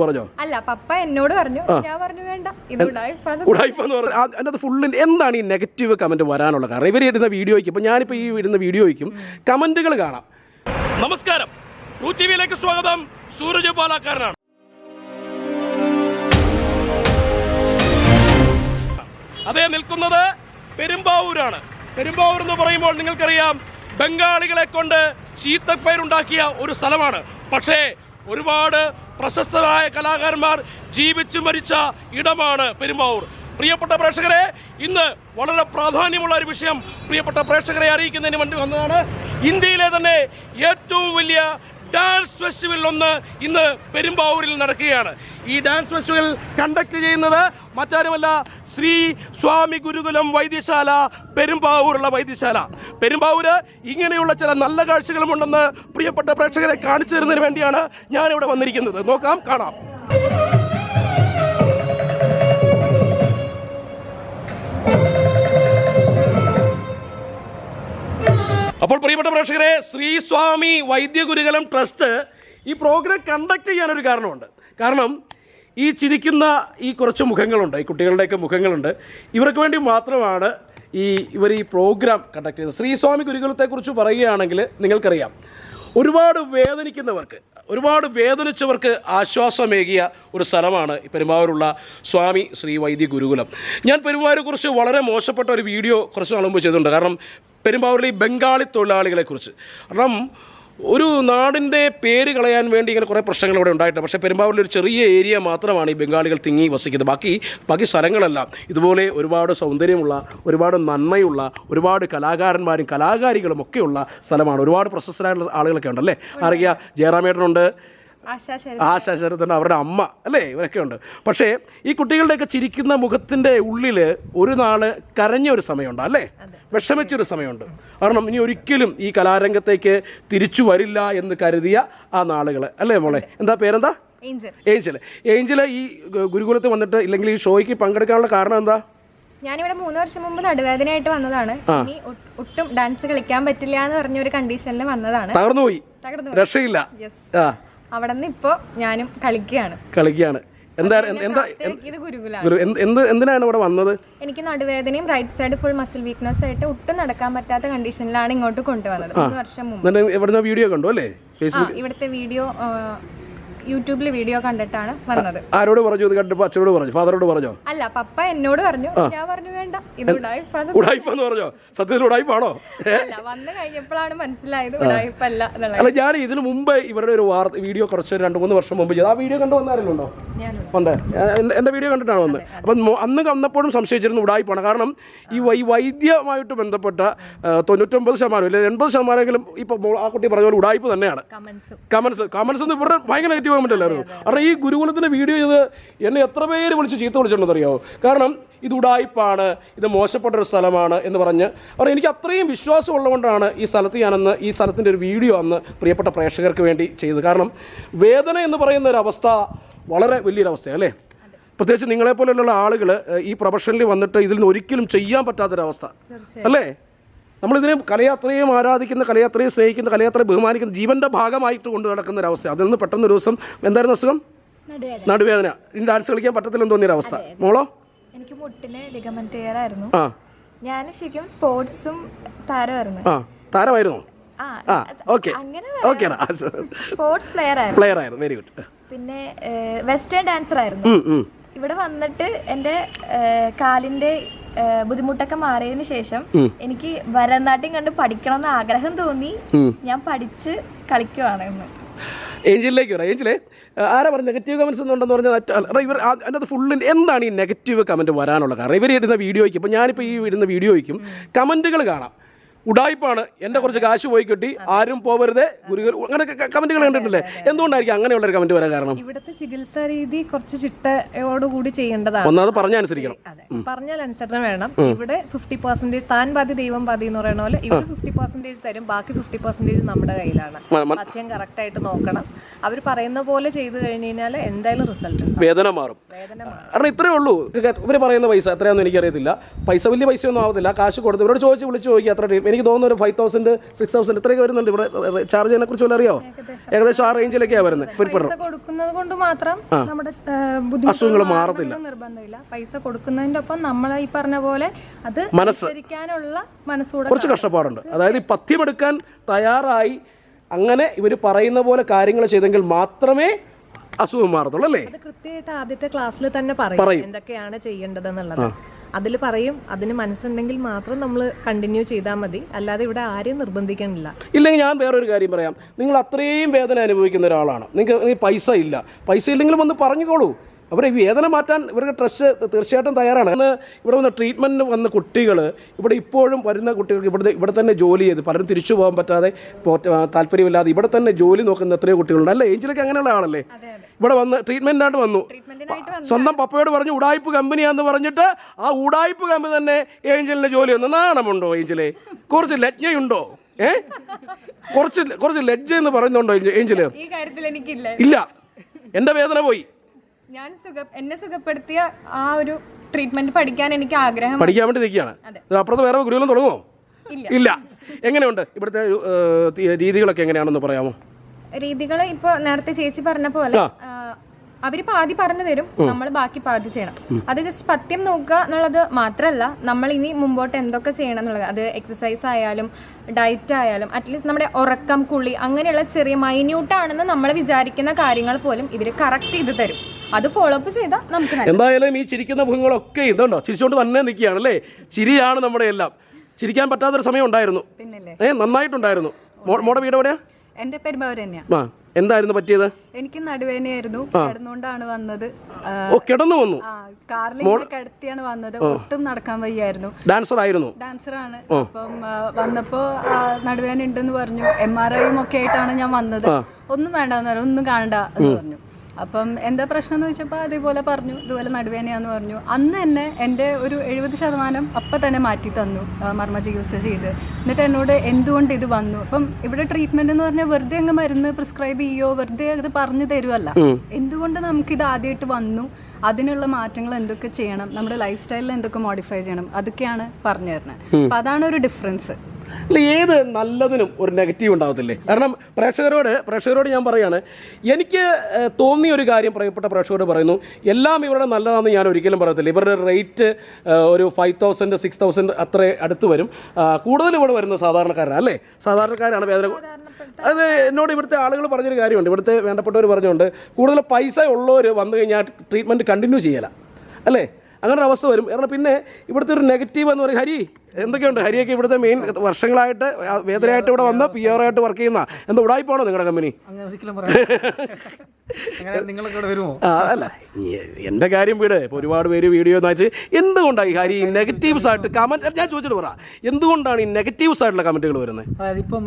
പറഞ്ഞോ? അല്ല പപ്പ എന്നോട് പറഞ്ഞു ഞാൻ പറഞ്ഞു വേണ്ട ഇത് ഉടായിപ്പാന്ന് ഉടായ്പെന്ന് പറഞ്ഞു. അതിനകത്ത് എന്താണ് ഈ നെഗറ്റീവ് കമന്റ് വരാനുള്ള കാരണം? ഇവർ ഇടുന്ന വീഡിയോയ്ക്ക് ഇപ്പൊ ഞാനിപ്പോ ഈ ഇടുന്ന വീഡിയോയ്ക്കും കമന്റുകൾ കാണാം. നമസ്കാരം. ടു ടി സ്വാഗതം. സൂരജ് പാലാക്കാരനാണ്. അതേ നിൽക്കുന്നത് പെരുമ്പാവൂരാണ്. പെരുമ്പാവൂർ എന്ന് പറയുമ്പോൾ നിങ്ങൾക്കറിയാം ബംഗാളികളെ കൊണ്ട് ചീത്തപ്പേരുണ്ടാക്കിയ ഒരു സ്ഥലമാണ്. പക്ഷേ ഒരുപാട് പ്രശസ്തരായ കലാകാരന്മാർ ജീവിച്ചു മരിച്ച ഇടമാണ് പെരുമ്പാവൂർ. പ്രിയപ്പെട്ട പ്രേക്ഷകരെ ഇന്ന് വളരെ പ്രാധാന്യമുള്ള ഒരു വിഷയം പ്രിയപ്പെട്ട പ്രേക്ഷകരെ അറിയിക്കുന്നതിന് വേണ്ടി വന്നതാണ്. ഇന്ത്യയിലെ തന്നെ ഏറ്റവും വലിയ ഡാൻസ് ഫെസ്റ്റിവൽ ഒന്ന് ഇന്ന് പെരുമ്പാവൂരിൽ നടക്കുകയാണ്. ഈ ഡാൻസ് ഫെസ്റ്റിവൽ കണ്ടക്ട് ചെയ്യുന്നത് മറ്റാരുമല്ല ശ്രീ സ്വാമി ഗുരുകുലം വൈദ്യശാല പെരുമ്പാവൂരുള്ള വൈദ്യശാല. പെരുമ്പാവൂര് ഇങ്ങനെയുള്ള ചില നല്ല കാഴ്ചകളും ഉണ്ടെന്ന് പ്രിയപ്പെട്ട പ്രേക്ഷകരെ കാണിച്ചു തരുന്നതിന് വേണ്ടിയാണ് ഞാനിവിടെ വന്നിരിക്കുന്നത്. നോക്കാം കാണാം. അപ്പോൾ പ്രിയപ്പെട്ട പ്രേക്ഷകരെ ശ്രീ സ്വാമി വൈദ്യഗുരുകുലം ട്രസ്റ്റ് ഈ പ്രോഗ്രാം കണ്ടക്ട് ചെയ്യാനൊരു കാരണമുണ്ട്. കാരണം ഈ ചിരിക്കുന്ന ഈ കുറച്ച് മുഖങ്ങളുണ്ട് ഈ കുട്ടികളുടെയൊക്കെ മുഖങ്ങളുണ്ട്. ഇവർക്ക് വേണ്ടി മാത്രമാണ് ഈ ഇവർ ഈ പ്രോഗ്രാം കണ്ടക്ട് ചെയ്തത്. ശ്രീ സ്വാമി ഗുരുകുലത്തെക്കുറിച്ച് പറയുകയാണെങ്കിൽ നിങ്ങൾക്കറിയാം. ഒരുപാട് വേദനിക്കുന്നവർക്ക് ഒരുപാട് വേദനിച്ചവർക്ക് ആശ്വാസമേകിയ ഒരു സ്ഥലമാണ് പെരുമാവൂരുള്ള സ്വാമി ശ്രീ വൈദ്യ ഗുരുകുലം ഞാൻ പെരുമാവൂരെക്കുറിച്ച് വളരെ മോശപ്പെട്ട ഒരു വീഡിയോ കുറച്ച് നാൾ മുമ്പ് ചെയ്തിട്ടുണ്ട്. കാരണം പെരുമ്പാവൂരിലെ ഈ ബംഗാളി തൊഴിലാളികളെക്കുറിച്ച്. കാരണം ഒരു നാടിന്റെ പേര് കളയാൻ വേണ്ടി ഇങ്ങനെ കുറേ പ്രശ്നങ്ങൾ ഇവിടെ ഉണ്ടായിട്ടുണ്ട്. പക്ഷേ പെരുമ്പാവൂരിൽ ഒരു ചെറിയ ഏരിയ മാത്രമാണ് ഈ ബംഗാളികൾ തിങ്ങി വസിക്കുന്നത്. ബാക്കി ബാക്കി സ്ഥലങ്ങളെല്ലാം ഇതുപോലെ ഒരുപാട് സൗന്ദര്യമുള്ള ഒരുപാട് നന്മയുള്ള ഒരുപാട് കലാകാരന്മാരും കലാകാരികളും ഒക്കെയുള്ള സ്ഥലമാണ്. ഒരുപാട് പ്രശസ്തരായിട്ടുള്ള ആളുകളൊക്കെ ഉണ്ടല്ലേ? അറിയാം ജയറാമേട്ടനുണ്ട് ആശാ ശരത്തുണ്ട് അവരുടെ അമ്മ അല്ലേ? ഇവരൊക്കെ ഉണ്ട്. പക്ഷേ ഈ കുട്ടികളുടെയൊക്കെ ചിരിക്കുന്ന മുഖത്തിന്റെ ഉള്ളിൽ ഒരു നാൾ കരഞ്ഞ ഒരു സമയമുണ്ട് അല്ലേ? വിഷമിച്ചൊരു സമയമുണ്ട്. കാരണം ഇനി ഒരിക്കലും ഈ കലാരംഗത്തേക്ക് തിരിച്ചു വരില്ല എന്ന് കരുതിയ ആ നാളുകൾ അല്ലേ മോളെ? എന്താ പേരെന്താ? ഏഞ്ചൽ. ഏഞ്ചൽ ഈ ഗുരുകുലത്ത് ഗുരുകുലത്തിൽ വന്നിട്ട് ഇല്ലെങ്കിൽ ഈ ഷോയ്ക്ക് പങ്കെടുക്കാനുള്ള കാരണം എന്താ? ഞാനിവിടെ മൂന്ന് വർഷം മുമ്പ് നടുവേദനയായിട്ട് വന്നതാണ്. ഇനി ഒട്ടും ഡാൻസ് കളിക്കാൻ പറ്റില്ല എന്ന് പറഞ്ഞ ഒരു കണ്ടീഷനിൽ വന്നതാണ്. തകർന്നുപോയി. പോയി രക്ഷയില്ല. അവിടെ നിന്ന് ഇപ്പൊ ഞാനും കളിക്കുകയാണ്. കളിക്കുകയാണ്. എന്താ എന്താ എന്ത് എന്തിനാണ് ഇവിടെ വന്നത്? എനിക്ക് നടുവേദനയും right side full muscle weakness ആയിട്ട് ഒട്ടും നടക്കാൻ പറ്റാത്ത കണ്ടീഷനിലാണ് ഇങ്ങോട്ട് കൊണ്ടുവന്നത്. മൂന്ന് വർഷം മുമ്പ്. വീഡിയോ കണ്ടു അല്ലേ? ഇവിടുത്തെ വീഡിയോ യൂട്യൂബിൽ വീഡിയോ കണ്ടിട്ടാണ് വന്നത്. ആരോട് പറഞ്ഞു? ഇത് കണ്ടപ്പോൾ അച്ഛനോട് പറഞ്ഞു. ഫാദറോട് പറഞ്ഞോ? അല്ല പപ്പ എന്നോട് പറഞ്ഞു. ഞാൻ പറഞ്ഞു വേണ്ട ഇത് ഉടായിപ്പാന്ന് ഉടായ്പെന്ന് പറഞ്ഞോ? സത്യത്തിൽ ഉടായ്പാണോ അല്ല വന്നു കഴിഞ്ഞപ്പോഴാണ് മനസ്സിലായത് ഉടായിപ്പല്ല അല്ല ഞാൻ ഇതിന് മുമ്പ് ഇവരുടെ ഒരു വാർത്ത വീഡിയോ കുറച്ച് രണ്ട് മൂന്ന് വർഷം മുമ്പ് ചെയ്തു. ആ വീഡിയോ കണ്ടു വന്നാരല്ലോ എന്റെ ഉണ്ട്? എന്റെ- എന്റെ വീഡിയോ കണ്ടിട്ടാണ് വന്നത് അപ്പം അന്ന് വന്നപ്പോഴും സംശയിച്ചിരുന്നു ഉടായ്പാണ് കാരണം ഈ വൈ വൈദ്യമായിട്ട് ബന്ധപ്പെട്ട തൊണ്ണൂറ്റൊമ്പത് ശതമാനം അല്ലെങ്കിൽ എൺപത് ശതമാനമെങ്കിലും ഇപ്പോൾ ആ കുട്ടി പറഞ്ഞ പോലെ ഉടായ്പ തന്നെയാണ്. കമൻസ് കമൻസ് എന്ന് ഇവരുടെ ഭയങ്കര നെഗറ്റീവ് അല്ലായിരുന്നു കാരണം ഈ ഗുരുകുലത്തിന്റെ വീഡിയോ ചെയ്ത് എന്നെ എത്ര പേര് വിളിച്ച് ചീത്ത വിളിച്ചിട്ടുണ്ടെന്ന് അറിയാമോ കാരണം ഇത് ഉടായ്പാണ് ഇത് മോശപ്പെട്ട ഒരു സ്ഥലമാണ് എന്ന് പറഞ്ഞ് അവർ എനിക്ക് അത്രയും വിശ്വാസം ഉള്ളതുകൊണ്ടാണ് ഈ സ്ഥലത്ത് ഞാനന്ന് ഈ സ്ഥലത്തിന്റെ ഒരു വീഡിയോ അന്ന് പ്രിയപ്പെട്ട പ്രേക്ഷകർക്ക് വേണ്ടി ചെയ്തത്. കാരണം വേദന എന്ന് പറയുന്ന ഒരു അവസ്ഥ വളരെ വലിയൊരു അവസ്ഥയാണ് അല്ലേ? പ്രത്യേകിച്ച് നിങ്ങളെപ്പോലെയുള്ള ആളുകൾ ഈ പ്രൊഫഷനിൽ വന്നിട്ട് ഇതിൽ നിന്ന് ഒരിക്കലും ചെയ്യാൻ പറ്റാത്തൊരവസ്ഥ അല്ലേ? നമ്മളിതിനെ കലയെ അത്രയും ആരാധിക്കുന്ന കലയെ അത്രയും സ്നേഹിക്കുന്ന കലയെ അത്രയും ബഹുമാനിക്കുന്ന ജീവന്റെ ഭാഗമായിട്ട് കൊണ്ട് നടക്കുന്ന ഒരവസ്ഥ അവസ്ഥ അതിൽ നിന്ന് പെട്ടെന്ന് ഒരു ദിവസം എന്തായിരുന്നു അസുഖം? നടുവേദന. ഇനി ഡാൻസ് കളിക്കാൻ പറ്റത്തില്ലെന്ന് തോന്നിയൊരു അവസ്ഥ. മോളോ? എനിക്ക് മുട്ടിന് ലിഗമെന്റ് ആയിരുന്നു ആ. ഞാൻ ശരിക്കും സ്പോർട്സും താരമായിരുന്നു. ആ താരമായിരുന്നു? സ്പോർട്സ് പ്ലെയർ ആയിരുന്നു. പ്ലെയർ ആയിരുന്നു വെരി ഗുഡ് പിന്നെ വെസ്റ്റേൺ ഡാൻസർ ആയിരുന്നു. ഇവിടെ വന്നിട്ട് എന്റെ കാലിന്റെ ബുദ്ധിമുട്ടൊക്കെ മാറിയതിന് ശേഷം എനിക്ക് ഭരതനാട്യം കണ്ട് പഠിക്കണം എന്ന് ആഗ്രഹം തോന്നി. ഞാൻ പഠിച്ച് കളിക്കുവാണ് ഇന്ന്. ഏഞ്ചലിലേക്ക് വരാം. ഏഞ്ചലേ ആരാ പറഞ്ഞ നെഗറ്റീവ് കമൻസ് ഉണ്ടെന്ന് പറഞ്ഞാൽ ഇവർ അതിനകത്ത് ഫുള്ളിൽ എന്താണ് ഈ നെഗറ്റീവ് കമന്റ് വരാനുള്ള കാരണം? ഇവർ ഇടുന്ന വീഡിയോയ്ക്ക് ഇപ്പോൾ ഞാനിപ്പോൾ ഈ ഇടുന്ന വീഡിയോയ്ക്കും കമന്റുകൾ കാണാം. ഉടായ്പാണ്. എന്റെ കുറച്ച് കാശ് പോയി കിട്ടി. ആരും പോവരുത്. ഗുരുകൾ അങ്ങനെ കമന്റുകൾ കണ്ടിട്ടില്ലേ? എന്തുകൊണ്ടായിരിക്കും അങ്ങനെയുള്ള ഒരു കമന്റ് വരാൻ കാരണം? ഇവിടുത്തെ ചികിത്സാ രീതി കുറച്ച് ചിട്ടയോടുകൂടി ചെയ്യേണ്ടതാണ്. ഒന്നാമത് പറഞ്ഞനുസരിക്കണം അതെ പറഞ്ഞാൽ അനുസരണം വേണം. ഇവിടെ ഫിഫ്റ്റി പെർസെന്റേജ് താൻ പാതി ദൈവം പാതി എന്ന് പറയുന്ന പോലെ ഇവിടെ ഫിഫ്റ്റി പെർസെന്റേജ് തരും. ബാക്കി ഫിഫ്റ്റി പെർസെന്റേജ് നമ്മുടെ കയ്യിലാണ്. മദ്യം കറക്റ്റ് ആയിട്ട് നോക്കണം. അവർ പറയുന്ന പോലെ ചെയ്തു കഴിഞ്ഞു കഴിഞ്ഞാൽ എന്തായാലും റിസൾട്ട് വേദന മാറും. കാരണം ഇത്രയേ ഉള്ളൂ. ഇവർ പറയുന്ന പൈസ എത്രയാണെന്ന് എനിക്കറിയത്തില്ല. പൈസ വലിയ പൈസ ഒന്നും ആവത്തില്ല. കാശ് കൊടുത്ത് ഇവരോട് ചോദിച്ച് വിളിച്ച് ചോദിക്കുക അത്ര എനിക്ക് തോന്നുന്നു ഒരു ഫൈവ് തൗസൻഡ് സിക്സ് തൗസൻഡ് ഇത്രയൊക്കെ വരുന്നുണ്ട്. ഇവിടെ ചാർജ് ചെയ്യുന്ന കുറിച്ച് വല്ല അറിയോ? ഏകദേശം. ആ റേഞ്ചിലൊക്കെയാണ് വരുന്നത്. കൊടുക്കുന്നത് കൊണ്ട് മാത്രം നമ്മുടെ അസുഖങ്ങൾ മാറത്തില്ല. നിർബന്ധമില്ല. പൈസ കൊടുക്കുന്നതിന്റെ ഒപ്പം നമ്മൾ ഈ പറഞ്ഞ പോലെ അത് മനസ്സ്. മനസ്സോടെ കുറച്ച് കഷ്ടപ്പാടുണ്ട്. അതായത് ഈ പഥ്യമെടുക്കാൻ തയ്യാറായി അങ്ങനെ ഇവർ പറയുന്ന പോലെ കാര്യങ്ങൾ ചെയ്തെങ്കിൽ മാത്രമേ അസുഖം മാറത്തുള്ളൂ അല്ലേ? കൃത്യമായിട്ട് ആദ്യത്തെ ക്ലാസ്സിൽ തന്നെ പറയും എന്തൊക്കെയാണ് ചെയ്യേണ്ടത് എന്നുള്ളത് അതിൽ പറയും അതിന് മനസ്സുണ്ടെങ്കിൽ മാത്രം നമ്മൾ കണ്ടിന്യൂ ചെയ്താൽ മതി. അല്ലാതെ ഇവിടെ ആരെയും നിർബന്ധിക്കണില്ല. ഇല്ലെങ്കിൽ ഞാൻ വേറൊരു കാര്യം പറയാം. നിങ്ങൾ അത്രയും വേദന അനുഭവിക്കുന്ന ഒരാളാണ്. നിങ്ങൾക്ക് പൈസ ഇല്ല. പൈസ ഇല്ലെങ്കിലും വന്ന് പറഞ്ഞുകൊള്ളൂ. അവരെ ഈ വേദന മാറ്റാൻ ഇവരുടെ ട്രസ്റ്റ് തീർച്ചയായിട്ടും തയ്യാറാണ്. ഇന്ന് ഇവിടെ വന്ന ട്രീറ്റ്മെന്റിന് വന്ന കുട്ടികൾ ഇവിടെ ഇപ്പോഴും വരുന്ന കുട്ടികൾക്ക് ഇവിടെ ഇവിടെ തന്നെ ജോലി ചെയ്ത് പലരും തിരിച്ചു പോകാൻ പറ്റാതെ പോറ്റ- താല്പര്യമില്ലാതെ ഇവിടെ തന്നെ ജോലി നോക്കുന്ന എത്രയോ കുട്ടികളുണ്ട്. അല്ലേ? ഏഞ്ചിലൊക്കെ അങ്ങനെയുള്ള ആളല്ലേ? ഇവിടെ വന്ന് ട്രീറ്റ്മെന്റായിട്ട് വന്നു. സ്വന്തം പപ്പയോട് പറഞ്ഞു ഉടായ്പ് കമ്പനിയാന്ന് പറഞ്ഞിട്ട് ആ ഉടായ്പ് കമ്പനി തന്നെ ഏഞ്ചലിന്റെ ജോലി വന്നു. നാണമുണ്ടോ ഏഞ്ചലെ? കുറച്ച് ലജ്ഞയുണ്ടോ? ഏ? കുറച്ച് കുറച്ച് ലജ്ജ എന്ന് പറയുന്നുണ്ടോ ഏഞ്ച- ഏഞ്ചൽ? ഇല്ല. എന്റെ വേദന പോയി. ഞാൻ സുഖ എന്നെ സുഖപ്പെടുത്തിയ ആ ഒരു ട്രീറ്റ്മെന്റ് പഠിക്കാൻ എനിക്ക് ആഗ്രഹം പഠിക്കാൻ വേണ്ടി നിൽക്കുകയാണ്. അപ്പുറത്ത് വേറെ ഗുരുവെല്ലാം തുടങ്ങുമോ? ഇല്ല. എങ്ങനെയുണ്ട്? ഇവിടുത്തെ രീതികളൊക്കെ എങ്ങനെയാണെന്ന് പറയാമോ? രീതികൾ ഇപ്പൊ നേരത്തെ ചേച്ചി പറഞ്ഞ പോലെ അവർ പാതി പറഞ്ഞു തരും നമ്മൾ ബാക്കി പാതി ചെയ്യണം. അത് ജസ്റ്റ് പത്യം നോക്കുക എന്നുള്ളത് മാത്രമല്ല നമ്മൾ ഇനി മുമ്പോട്ട് എന്തൊക്കെ ചെയ്യണം എന്നുള്ളത്. അത് എക്സസൈസ് ആയാലും ഡയറ്റ് ആയാലും അറ്റ്ലീസ്റ്റ് നമ്മുടെ ഉറക്കം കുളി അങ്ങനെയുള്ള ചെറിയ മൈന്യൂട്ട് ആണെന്ന് നമ്മൾ വിചാരിക്കുന്ന കാര്യങ്ങൾ പോലും ഇവർ കറക്റ്റ് ചെയ്ത് തരും. അത് ഫോളോ അപ്പ് ചെയ്താൽ നമുക്ക്. എന്തായാലും ഈ ചിരിക്കുന്ന മുഖങ്ങളൊക്കെ ഇതുണ്ടോ? ചിരിച്ചുകൊണ്ട് തന്നെ നിൽക്കുകയാണ് അല്ലേ? ചിരിയാണ് നമ്മുടെ എല്ലാം. ചിരിക്കാൻ പറ്റാത്തൊരു സമയം ഉണ്ടായിരുന്നു. ഏ നന്നായിട്ടുണ്ടായിരുന്നു. മോടെ വീട് എവിടെയാ? എന്റെ പെരുമാവർ തന്നെയാ ആ. എന്തായിരുന്നു പറ്റിയത്? എനിക്ക് നടുവേദനയായിരുന്നു. കിടന്നുകൊണ്ടാണ് വന്നത്. ഓ കിടന്നു വന്നു? കാറിൽ ഇങ്ങനെ കിടത്തിയാണ് വന്നത്. ഒട്ടും നടക്കാൻ വയ്യായിരുന്നു. ഡാൻസർ ആയിരുന്നു ഡാൻസർ ആണ് അപ്പം വന്നപ്പോ നടുവേദന ഉണ്ടെന്ന് പറഞ്ഞു. എം ആർ ഐയും ഒക്കെ ആയിട്ടാണ് ഞാൻ വന്നത്. ഒന്നും വേണ്ടെന്ന് പറഞ്ഞു. ഒന്നും കാണണ്ട എന്ന് പറഞ്ഞു. അപ്പം എന്താ പ്രശ്നം എന്ന് വെച്ചപ്പോൾ അതേപോലെ പറഞ്ഞു ഇതുപോലെ നടുവേനയാന്ന് പറഞ്ഞു. അന്ന് തന്നെ എന്റെ ഒരു എഴുപത് ശതമാനം അപ്പം തന്നെ മാറ്റി തന്നു മർമ്മ ചികിത്സ ചെയ്ത്. എന്നിട്ട് എന്നോട് എന്തുകൊണ്ട് ഇത് വന്നു? അപ്പം ഇവിടെ ട്രീറ്റ്മെന്റ് എന്ന് പറഞ്ഞാൽ വെറുതെ അങ്ങ് മരുന്ന് പ്രിസ്ക്രൈബ് ചെയ്യോ വെറുതെ അത് പറഞ്ഞു തരുമല്ല എന്തുകൊണ്ട് നമുക്കിത് ആദ്യമായിട്ട് വന്നു? അതിനുള്ള മാറ്റങ്ങൾ എന്തൊക്കെ ചെയ്യണം? നമ്മുടെ ലൈഫ് സ്റ്റൈലിൽ എന്തൊക്കെ മോഡിഫൈ ചെയ്യണം? അതൊക്കെയാണ് പറഞ്ഞു തരുന്നത്. അപ്പം അതാണ് ഒരു ഡിഫറൻസ് അല്ല ഏത് നല്ലതിനും ഒരു നെഗറ്റീവ് ഉണ്ടാവത്തില്ലേ? കാരണം പ്രേക്ഷകരോട് പ്രേക്ഷകരോട് ഞാൻ പറയുകയാണ് എനിക്ക് തോന്നിയ ഒരു കാര്യം പ്രിയപ്പെട്ട പ്രേക്ഷകരോട് പറയുന്നു. എല്ലാം ഇവരുടെ നല്ലതാണെന്ന് ഞാൻ ഒരിക്കലും പറയത്തില്ല. ഇവരുടെ റേറ്റ് ഒരു ഫൈവ് തൗസൻഡ് സിക്സ് തൗസൻഡ് അത്ര അടുത്ത് വരും. കൂടുതൽ ഇവിടെ വരുന്ന സാധാരണക്കാരാണ് അല്ലേ? സാധാരണക്കാരാണ് വേദന അത് എന്നോട് ഇവിടുത്തെ ആളുകൾ പറഞ്ഞൊരു കാര്യമുണ്ട്. ഇവിടുത്തെ വേണ്ടപ്പെട്ടവർ പറഞ്ഞുകൊണ്ട് കൂടുതൽ പൈസ ഉള്ളവർ വന്നു കഴിഞ്ഞാൽ ട്രീറ്റ്മെന്റ് കണ്ടിന്യൂ ചെയ്യല അല്ലേ? അങ്ങനെ ഒരു അവസ്ഥ വരും. കാരണം പിന്നെ ഇവിടുത്തെ ഒരു നെഗറ്റീവ് എന്ന് പറയും. ഹരി എന്തൊക്കെയുണ്ട്? ഹരിയൊക്കെ ഇവിടുത്തെ മെയിൻ വർഷങ്ങളായിട്ട് വേദനയായിട്ട് ഇവിടെ വന്ന് പി ആർ ആയിട്ട് വർക്ക് ചെയ്യുന്ന എന്താ ഉടായിപ്പാണോ നിങ്ങളുടെ കമ്പനി അല്ല. എന്റെ എന്റെ കാര്യം വീട്. ഇപ്പൊ ഒരുപാട് പേര് വീഡിയോ എന്ന് എന്തുകൊണ്ടാണ് ഈ ഹരി നെഗറ്റീവ്സ് ആയിട്ട് കമന്റ് ഞാൻ ചോദിച്ചിട്ട് പറ. എന്തുകൊണ്ടാണ് ഈ നെഗറ്റീവ്സ് ആയിട്ടുള്ള കമന്റുകൾ വരുന്നത്? അതായത് ഇപ്പം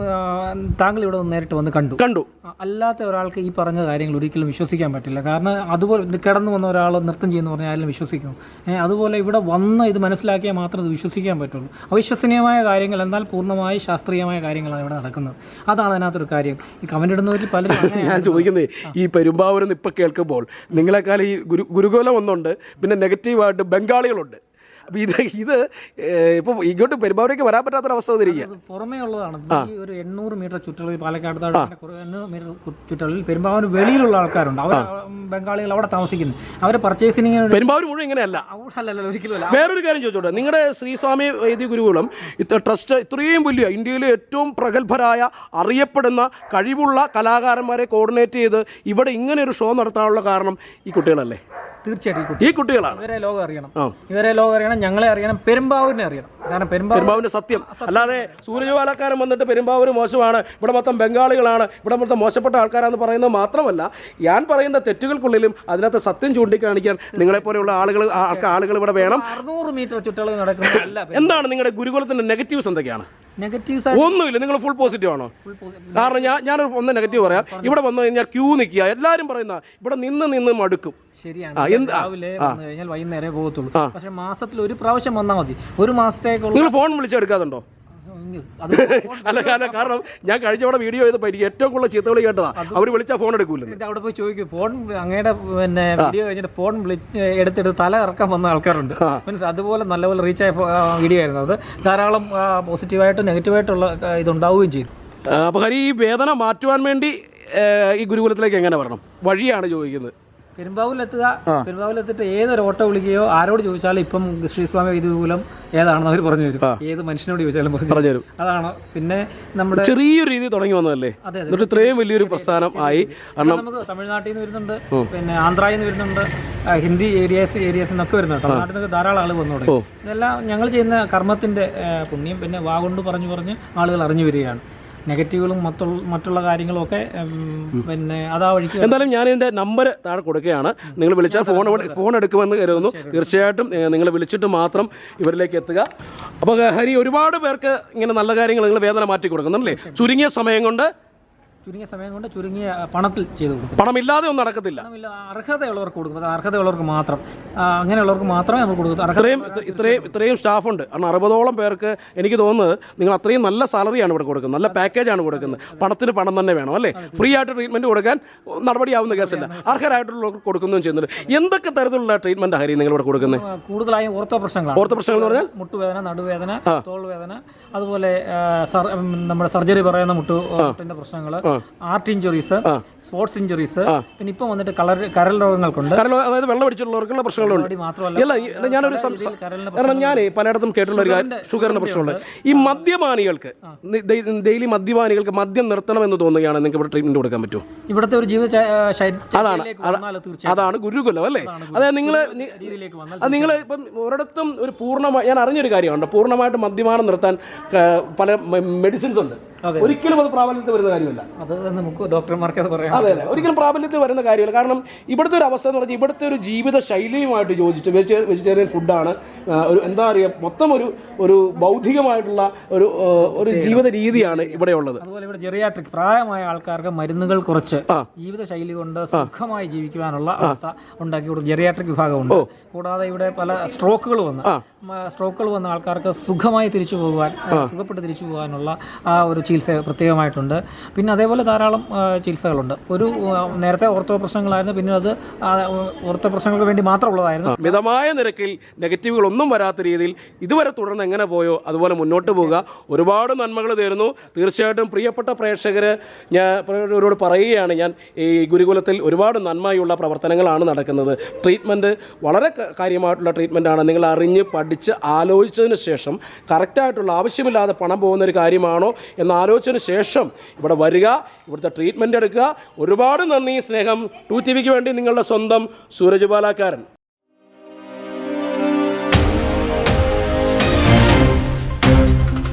താങ്കൾ ഇവിടെ നേരിട്ട് വന്ന് കണ്ടു. കണ്ടു. അല്ലാത്ത ഒരാൾക്ക് ഈ പറഞ്ഞ കാര്യങ്ങൾ ഒരിക്കലും വിശ്വസിക്കാൻ പറ്റില്ല. കാരണം അതുപോലെ കിടന്നു വന്ന ഒരാൾ നൃത്തം ചെയ്യുന്നു പറഞ്ഞാൽ ആരും വിശ്വസിക്കും. അതുപോലെ ഇവിടെ വന്ന് ഇത് മനസ്സിലാക്കിയാൽ മാത്രം ഇത് വിശ്വസിക്കാൻ പറ്റുള്ളൂ. അവിശ്വസനീയമായ കാര്യങ്ങൾ എന്നാൽ പൂർണമായി ശാസ്ത്രീയമായ കാര്യങ്ങളാണ് ഇവിടെ നടക്കുന്നത്. അതാണ് അതിനകത്തൊരു കാര്യം. ഈ കമന്റ് ഇടുന്നവരിൽ പലരും ഞാൻ ചോദിക്കുന്നത് ഈ പെരുമ്പാവൂരിൽ നിന്ന് ഇപ്പം കേൾക്കുമ്പോൾ നിങ്ങളെക്കാൾ ഈ ഗുരു ഗുരുകുലം ഒന്നുണ്ട് പിന്നെ നെഗറ്റീവായിട്ട് ബംഗാളികളുണ്ട്. അപ്പോൾ ഇത് ഇത് ഇപ്പോൾ ഇങ്ങോട്ട് പെരുമ്പാവൂരേക്ക് വരാൻ പറ്റാത്തൊരവസ്ഥ വന്നിരിക്കുക പുറമേ ഉള്ളതാണ്. ഒരു എണ്ണൂറ് മീറ്റർ ചുറ്റളവിൽ പാലക്കാട് എണ്ണൂറ് മീറ്റർ ചുറ്റളവിൽ പെരുമ്പാവൂർ വെളിയിലുള്ള ആൾക്കാരുണ്ട്. അവർ ബംഗാളികൾ അവിടെ താമസിക്കുന്നു. അവർ പർച്ചേസിങ് പെരുമ്പാവൂർ മുഴുവൻ ഇങ്ങനെയല്ല. ഒരിക്കലും വേറൊരു കാര്യം ചോദിച്ചോട്ടെ. നിങ്ങളുടെ ശ്രീസ്വാമി വൈദ്യ ഗുരുകുളം ഇത്ര ട്രസ്റ്റ് ഇത്രയും വലിയ ഇന്ത്യയിലെ ഏറ്റവും പ്രഗത്ഭരായ അറിയപ്പെടുന്ന കഴിവുള്ള കലാകാരന്മാരെ കോർഡിനേറ്റ് ചെയ്ത് ഇവിടെ ഇങ്ങനെ ഒരു ഷോ നടത്താനുള്ള കാരണം ഈ കുട്ടികളല്ലേ? തീർച്ചയായിട്ടും ഈ കുട്ടികളാണ്. ഇവരെ ലോകം അറിയണം. ഇവരെ ലോകം അറിയണം ഞങ്ങളെ അറിയണം പെരുമ്പാവൂരിനെ അറിയണം. കാരണം പെരുമ്പാവൂരിന്റെ സത്യം. അല്ലാതെ സൂര്യജ്വാലക്കാരൻ വന്നിട്ട് പെരുമ്പാവൂർ മോശമാണ് ഇവിടെ മൊത്തം ബംഗാളികളാണ് ഇവിടെ മൊത്തം മോശപ്പെട്ട ആൾക്കാരാണെന്ന് പറയുന്നത് മാത്രമല്ല ഞാൻ പറയുന്ന തെറ്റുകൾക്കുള്ളിലും അതിനകത്ത് സത്യം ചൂണ്ടിക്കാണിക്കാൻ നിങ്ങളെ പോലെയുള്ള ആളുകൾ ആളുകൾ ഇവിടെ വേണം. അറുന്നൂറ് മീറ്റർ ചുറ്റളവ് നടക്കുന്നത് എന്താണ് നിങ്ങളുടെ ഗുരുകുലത്തിന്റെ നെഗറ്റീവ്സ് എന്തൊക്കെയാണ്? ഒന്നുമില്ല നിങ്ങൾ ഫുൾ പോസിറ്റീവ് ആണോ? കാരണം ഞാൻ ഞാൻ ഒന്ന് നെഗറ്റീവ് പറയാം. ഇവിടെ വന്നു കഴിഞ്ഞാൽ ക്യൂ നിൽക്കുക എല്ലാരും പറയുന്ന ഇവിടെ നിന്ന് നിന്ന് മടുക്കും. ശരിയാണ്. രാവിലെ കഴിഞ്ഞാൽ വൈകുന്നേരം പോകത്തുള്ളൂ. പക്ഷെ മാസത്തിൽ ഒരു പ്രാവശ്യം വന്നാൽ മതി. ഒരു മാസത്തേക്കുള്ള നിങ്ങൾ ഫോൺ വിളിച്ചെടുക്കാതുണ്ടോ അല്ല കാരണം കാരണം ഞാൻ കഴിഞ്ഞ അവിടെ വീഡിയോ ചെയ്തപ്പോൾ എനിക്ക് ഏറ്റവും കൂടുതൽ ചീത്തകൾ കേട്ടതാണ് അവർ വിളിച്ചാൽ ഫോൺ എടുക്കൂല അവിടെ പോയി ചോദിക്കും ഫോൺ അങ്ങയുടെ പിന്നെ വീഡിയോ കഴിഞ്ഞിട്ട് ഫോൺ വിളിച്ച് എടുത്തിട്ട് തല ഇറക്കാൻ വന്ന ആൾക്കാരുണ്ട്. മീൻസ് അതുപോലെ നല്ലപോലെ റീച്ച് ആയ വീഡിയോ ആയിരുന്നു അത്. ധാരാളം പോസിറ്റീവായിട്ടും നെഗറ്റീവായിട്ടുള്ള ഉള്ള ഇതുണ്ടാവുകയും ചെയ്തു. അപ്പോൾ ഹരി ഈ വേദന മാറ്റുവാൻ വേണ്ടി ഈ ഗുരുകുലത്തിലേക്ക് എങ്ങനെ വരണം? വഴിയാണ് ചോദിക്കുന്നത്. പെരുമ്പാവൂരിലെത്തുക. പെരുമ്പാവൂരിലെത്തിയിട്ട് ഏതൊരു ഓട്ടോ വിളിക്കുകയോ ആരോട് ചോദിച്ചാലും ഇപ്പം ശ്രീസ്വാമി വൈദ്യുതകൂലം ഏതാണെന്ന് അവർ പറഞ്ഞു തരും. ഏത് മനുഷ്യനോട് ചോദിച്ചാലും പറഞ്ഞു തരും. അതാണോ? പിന്നെ നമ്മുടെ ചെറിയൊരു രീതി തുടങ്ങി വന്നതല്ലേ. എന്നിട്ട് ഇത്രയും വലിയൊരു പ്രസ്ഥാനം ആയി. നമുക്ക് തമിഴ്നാട്ടിൽ നിന്ന് വരുന്നുണ്ട് പിന്നെ ആന്ധ്രയിൽ നിന്ന് വരുന്നുണ്ട് ഹിന്ദി ഏരിയാസ് ഏരിയാസ് എന്നൊക്കെ വരുന്നുണ്ട്. തമിഴ്നാട്ടിൽ നിന്ന് ധാരാളം ആൾ വന്നു തുടങ്ങി. ഇതെല്ലാം ഞങ്ങൾ ചെയ്യുന്ന കർമ്മത്തിന്റെ പുണ്യം പിന്നെ വാ കൊണ്ട് പറഞ്ഞു പറഞ്ഞ് ആളുകൾ അറിഞ്ഞു വരികയാണ്. നെഗറ്റീവുകളും മറ്റുള്ള മറ്റുള്ള കാര്യങ്ങളൊക്കെ പിന്നെ അതാ വഴിക്ക് എന്തായാലും ഞാൻ ഇതിന്റെ നമ്പർ താഴെ കൊടുക്കുകയാണ്. നിങ്ങൾ വിളിച്ചാൽ ഫോൺ ഫോൺ എടുക്കുമെന്ന് കരുതുന്നു. തീർച്ചയായിട്ടും നിങ്ങൾ വിളിച്ചിട്ട് മാത്രം ഇവരിലേക്ക് എത്തുക. അപ്പോൾ ഹരി ഒരുപാട് പേർക്ക് ഇങ്ങനെ നല്ല കാര്യങ്ങൾ നിങ്ങൾ വേദന മാറ്റി കൊടുക്കുന്നുണ്ടല്ലേ ചുരുങ്ങിയ സമയം കൊണ്ട് ചുരുങ്ങിയ സമയം കൊണ്ട് ചുരുങ്ങിയ പണത്തിൽ ചെയ്തു കൊടുക്കും പണമില്ലാതെ ഒന്നും നടക്കത്തില്ല. അർഹതയുള്ളവർക്ക് കൊടുക്കും അർഹതയുള്ളവർക്ക് മാത്രം അങ്ങനെയുള്ളവർക്ക് മാത്രമേ നമ്മൾ കൊടുക്കൂ ഇത്രയും ഇത്രയും ഇത്രയും സ്റ്റാഫുണ്ട്. കാരണം അറുപതോളം പേർക്ക് എനിക്ക് തോന്നുന്നത് നിങ്ങൾ അത്രയും നല്ല സാലറിയാണ് ഇവിടെ കൊടുക്കുന്നത്. നല്ല പാക്കേജാണ് കൊടുക്കുന്നത്. പണത്തിന് പണം തന്നെ വേണം അല്ലേ? ഫ്രീ ആയിട്ട് ട്രീറ്റ്മെന്റ് കൊടുക്കാൻ നടപടിയാവുന്ന കേസല്ല അർഹരായിട്ടുള്ളവർക്ക് കൊടുക്കുന്നതും ചെയ്യുന്നുണ്ട്. എന്തൊക്കെ തരത്തിലുള്ള ട്രീറ്റ്മെന്റ് ഹരി നിങ്ങൾ ഇവിടെ കൊടുക്കുന്നത് കൂടുതലായും ഓർത്തോ പ്രശ്നങ്ങൾ ഓർത്തോ പ്രശ്നങ്ങൾ എന്ന് പറഞ്ഞാൽ? മുട്ടുവേദന നടുവേദന തോൾ വേദന അതുപോലെ നമ്മുടെ സർജറി പറയുന്ന മുട്ടു പ്രശ്നങ്ങൾ പ്രശ്നങ്ങൾ ആർട്ട് ഇഞ്ചുറീസ് സ്പോർട്സ് ഇഞ്ചുറീസ് പിന്നെ ഇപ്പം വന്നിട്ട് കളർ കരൽ രോഗങ്ങൾക്കുണ്ട്. കരൽ അതായത് വെള്ളം അടിച്ചിട്ടുള്ളവർക്കുള്ള പ്രശ്നങ്ങളുണ്ട്. മാത്രമല്ല. ഞാനൊരു കാരണം ഞാൻ പലയിടത്തും കേട്ടുള്ള ഒരു കാര്യം ഷുഗറിന്റെ പ്രശ്നമുണ്ട്. ഈ മദ്യപാനികൾക്ക് ഡെയിലി മദ്യപാനികൾക്ക് മദ്യം നിർത്തണം എന്ന് തോന്നുകയാണ് നിങ്ങൾക്ക് ഇവിടെ ട്രീറ്റ്മെന്റ് കൊടുക്കാൻ പറ്റുമോ? ഇവിടുത്തെ ഒരു ജീവിത അതാണ്. അതാണ് ഗുരുകുലം അല്ലേ? അതായത് നിങ്ങൾ നിങ്ങൾ ഇപ്പം ഒരിടത്തും ഒരു പൂർണമായി ഞാൻ അറിഞ്ഞൊരു കാര്യമുണ്ട് പൂർണമായിട്ട് മദ്യപാനം നിർത്താൻ പല മെഡിസിൻസ് ഉണ്ട്. ഒരിക്കലും അത് പ്രാബല്യത്തിൽ വരുന്ന കാര്യമല്ല. അത് നമുക്ക് ഡോക്ടർമാർക്ക് അത് പറയാം അതെ അതെ. ഒരിക്കലും പ്രാബല്യത്തിൽ വരുന്ന കാര്യമല്ല. കാരണം ഇവിടുത്തെ ഒരു അവസ്ഥ എന്ന് പറഞ്ഞാൽ ഇവിടുത്തെ ഒരു ജീവിത ശൈലിയുമായിട്ട് യോജിച്ച് വെജി വെജിറ്റേറിയൻ ഫുഡാണ് ഒരു എന്താ പറയുക മൊത്തം ഒരു ഒരു ബൗദ്ധികമായിട്ടുള്ള ഒരു ഒരു ജീവിത രീതിയാണ് ഇവിടെ ഉള്ളത് അതുപോലെ ഇവിടെ ജെറിയാട്രിക് പ്രായമായ ആൾക്കാർക്ക് മരുന്നുകൾ കുറച്ച് ജീവിതശൈലി കൊണ്ട് സുഖമായി ജീവിക്കുവാനുള്ള അവസ്ഥ ഉണ്ടാക്കി കൊടുക്കും ജെറിയാട്രിക് വിഭാഗമുണ്ട്. കൂടാതെ ഇവിടെ പല സ്ട്രോക്കുകൾ വന്ന് സ്ട്രോക്കുകൾ വന്ന ആൾക്കാർക്ക് സുഖമായി തിരിച്ചു പോകുവാൻ സുഖപ്പെട്ട് തിരിച്ചു പോകാനുള്ള ആ ഒരു ചികിത്സ പ്രത്യേകമായിട്ടുണ്ട്. പിന്നെ അതേപോലെ ധാരാളം ചികിത്സകളുണ്ട്. ഒരു നേരത്തെ ഓർത്തോ പ്രശ്നങ്ങളായിരുന്നു. പിന്നെ അത് ഓർത്തോ പ്രശ്നങ്ങൾക്ക് വേണ്ടി മാത്രമുള്ളതായിരുന്നു. മിതമായ നിരക്കിൽ നെഗറ്റീവുകളൊന്നും വരാത്ത രീതിയിൽ ഇതുവരെ തുടർന്ന് എങ്ങനെ പോയോ അതുപോലെ മുന്നോട്ട് പോവുക. ഒരുപാട് നന്മകൾ തരുന്നു തീർച്ചയായിട്ടും പ്രിയപ്പെട്ട പ്രേക്ഷകർ ഞാൻ ഇവരോട് പറയുകയാണ് ഞാൻ ഈ ഗുരുകുലത്തിൽ ഒരുപാട് നന്മയുള്ള പ്രവർത്തനങ്ങളാണ് നടക്കുന്നത്. ട്രീറ്റ്മെന്റ് വളരെ കാര്യമായിട്ടുള്ള ട്രീറ്റ്മെന്റാണ് നിങ്ങൾ അറിഞ്ഞ് പഠിച്ച് ആലോചിച്ചതിന് ശേഷം കറക്റ്റായിട്ടുള്ള ആവശ്യമില്ലാതെ പണം പോകുന്ന ഒരു കാര്യമാണോ എന്ന് ആലോചിച്ചതിന് ശേഷം ഇവിടെ വരിക ഇവിടുത്തെ ട്രീറ്റ്മെന്റ് എടുക്കുക. ഒരുപാട് നന്ദി സ്നേഹം. ടു ടി വിക്ക് വേണ്ടി നിങ്ങളുടെ സ്വന്തം സൂരജ് ബാലാക്കാരൻ.